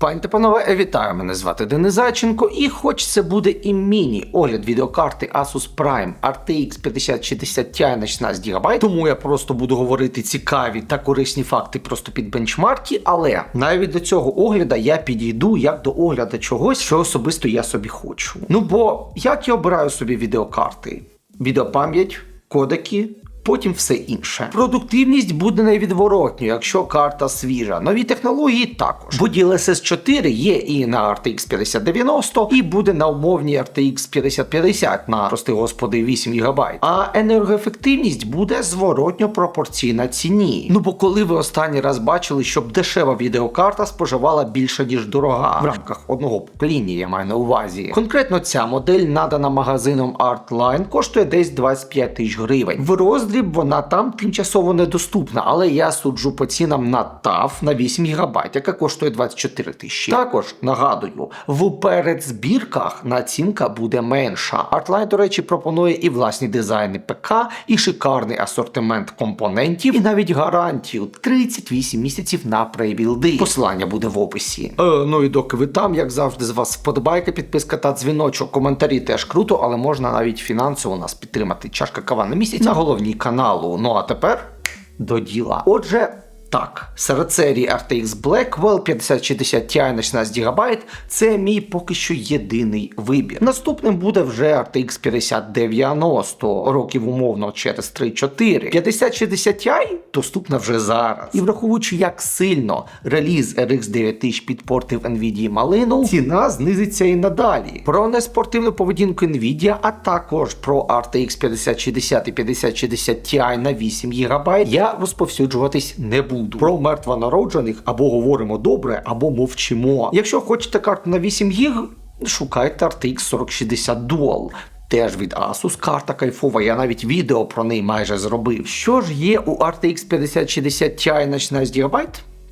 Пані та панове, вітаю! Мене звати Денис Зайченко, і хоч це буде і міні-огляд відеокарти Asus Prime RTX 5060 Ti на 16 ГБ, тому я просто буду говорити цікаві та корисні факти просто під бенчмарки, але навіть до цього огляду я підійду як до огляду чогось, що особисто я собі хочу. Ну бо як я обираю собі відеокарти? Відеопам'ять, кодеки, потім все інше. Продуктивність буде невідворотньою, якщо карта свіжа. Нові технології також. Бо DLSS 4 є і на RTX 5090, і буде на умовній RTX 5050 на, прости господи, 8 ГБ. А енергоефективність буде зворотньо пропорційна ціні. Ну бо коли ви останній раз бачили, щоб дешева відеокарта споживала більше, ніж дорога в рамках одного покоління, я маю на увазі. Конкретно ця модель, надана магазином Artline, коштує десь 25 тисяч гривень. В роздріб вона там тимчасово недоступна, але я суджу по цінам на TAF на 8 ГБ, яка коштує 24 тисячі. Також нагадую, в передзбірках націнка буде менша. Artline, до речі, пропонує і власні дизайни ПК, і шикарний асортимент компонентів, і навіть гарантію 38 місяців на прейбілди. Посилання буде в описі. Е, ну і доки ви там, як завжди, з вас вподобайка, підписка та дзвіночок. Коментарі теж круто, але можна навіть фінансово нас підтримати. Чашка кава на місяць на головній каналу. Ну а тепер до діла. Отже. Так, серед серії RTX Blackwell 5060 Ti на 16 ГБ це мій поки що єдиний вибір. Наступним буде вже RTX 5090 років умовно через 3-4. 5060 Ti доступна вже зараз. І враховуючи, як сильно реліз RX 9000 підпортив Nvidia малину, ціна знизиться і надалі. Про неспортивну поведінку Nvidia, а також про RTX 5060 і 5060 Ti на 8 ГБ я розповсюджуватись не буду буду. Про мертвонароджених або говоримо добре, або мовчимо. Якщо хочете карту на 8 гіг, шукайте RTX 4060 Dual. Теж від Asus карта кайфова, я навіть відео про неї майже зробив. Що ж є у RTX 5060 Ti на 16 ГБ?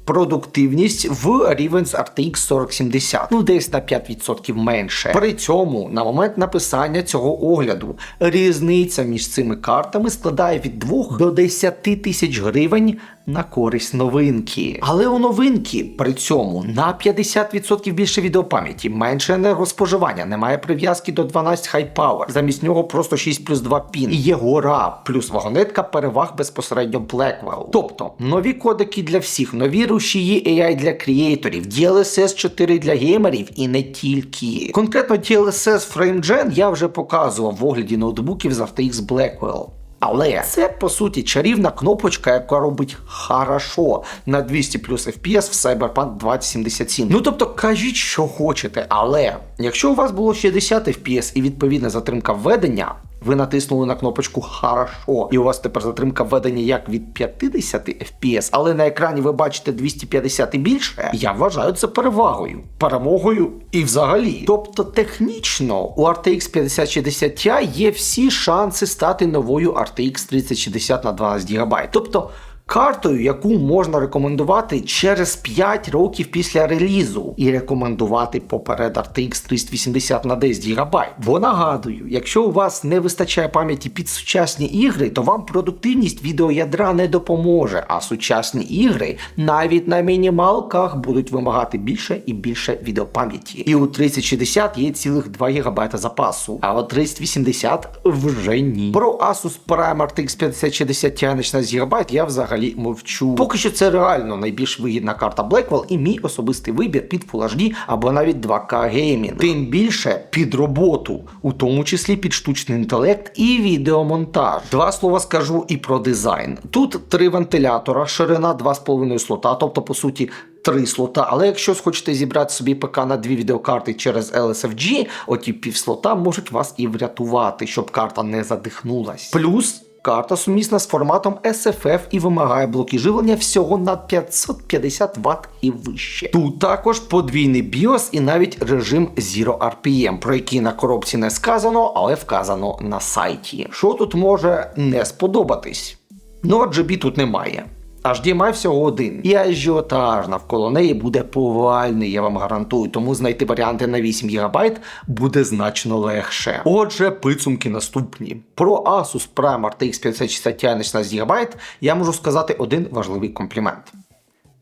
Продуктивність в рівень з RTX 4070, ну десь на 5% менше. При цьому на момент написання цього огляду різниця між цими картами складає від 2 до 10 тисяч гривень на користь новинки. Але у новинки при цьому на 50% більше відеопам'яті, менше енергоспоживання, немає прив'язки до 12 High Power. Замість нього просто 6 плюс 2 пін. Є гора, плюс вагонетка переваг безпосередньо Blackwell. Тобто нові кодеки для всіх, нові рушії AI для креаторів, DLSS 4 для геймерів і не тільки. Конкретно DLSS FrameGen я вже показував в огляді ноутбуків з RTX Blackwell. Але це по суті чарівна кнопочка, яка робить хорошо на 200 плюс FPS в Cyberpunk 2077. Ну тобто кажіть, що хочете, але якщо у вас було 60 FPS і відповідна затримка введення. Ви натиснули на кнопочку Хорошо, і у вас тепер затримка введення як від 50 FPS, але на екрані ви бачите 250 і більше. Я вважаю це перевагою, перемогою і взагалі. Тобто, технічно у RTX 5060 Ti є всі шанси стати новою RTX 3060 на 12 ГБ. Тобто картою, яку можна рекомендувати через 5 років після релізу, і рекомендувати поперед RTX 380 на 10 ГБ. Бо нагадую, якщо у вас не вистачає пам'яті під сучасні ігри, то вам продуктивність відеоядра не допоможе, а сучасні ігри навіть на мінімалках будуть вимагати більше і більше відеопам'яті. І у 3060 є цілих 2 ГБ запасу, а от 3080 вже ні. Про Asus Prime RTX 5060 Ti на 16 ГБ я взагалі взагалі мовчу. Поки що це реально найбільш вигідна карта Blackwell і мій особистий вибір під Full HD або навіть 2К геймінг. Тим більше під роботу, у тому числі під штучний інтелект і відеомонтаж. Два слова скажу і про дизайн. Тут три вентилятора, ширина 2,5 слота, тобто по суті. Три слота, але якщо хочете зібрати собі ПК на дві відеокарти через LSFG, оті півслота можуть вас і врятувати, щоб карта не задихнулась. Плюс Карта сумісна з форматом SFF і вимагає блоки живлення всього на 550 Вт і вище. Тут також подвійний BIOS і навіть режим Zero RPM, про який на коробці не сказано, але вказано на сайті. Що тут може не сподобатись? Ну, RGB тут немає. HDMI всього один. І ажіотаж навколо неї буде повальний, я вам гарантую, тому знайти варіанти на 8 ГБ буде значно легше. Отже, підсумки наступні. Про Asus Prime RTX 5060 Ti на 16 ГБ я можу сказати один важливий комплімент.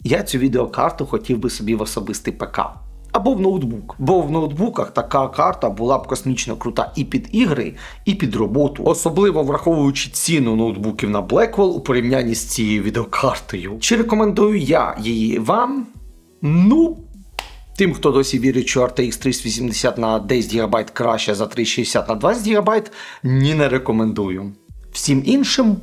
Я цю відеокарту хотів би собі в особистий ПК. Або в ноутбук. Бо в ноутбуках така карта була б космічно крута і під ігри, і під роботу, особливо враховуючи ціну ноутбуків на Blackwell у порівнянні з цією відеокартою. Чи рекомендую я її вам? Ну. Тим, хто досі вірить, що RTX 380 на 10 ГБ краще за 360 на 20 ГБ, ні не рекомендую. Всім іншим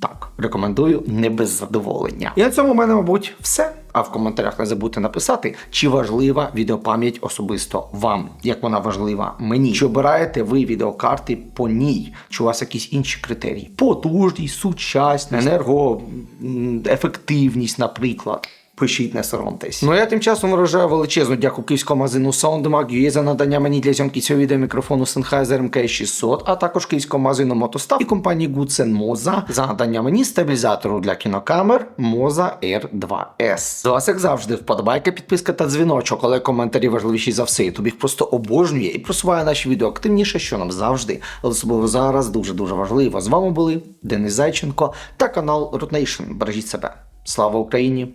так, рекомендую не без задоволення. І на цьому в мене, мабуть, все. А в коментарях не забудьте написати, чи важлива відеопам'ять особисто вам, як вона важлива мені. Чи обираєте ви відеокарти по ній? Чи у вас якісь інші критерії? Потужність, сучасність, енергоефективність, наприклад. Пишіть, не соромтесь. Ну я тим часом виражаю величезну дяку київському магазину SoundMag.ua за надання мені для зйомки цього відео мікрофону Sennheiser MK600, а також київському магазину Мотостав і компанії Goodsen Moza за надання мені стабілізатору для кінокамер Moza R2S. З вас, як завжди, вподобайка, підписка та дзвіночок, але коментарі важливіші за все. Їх просто обожнює і просуває наші відео активніше, що нам завжди, але особливо зараз дуже-дуже важливо. З вами були Денис Зайченко та канал Root Nation. Бережіть себе. Слава Україні!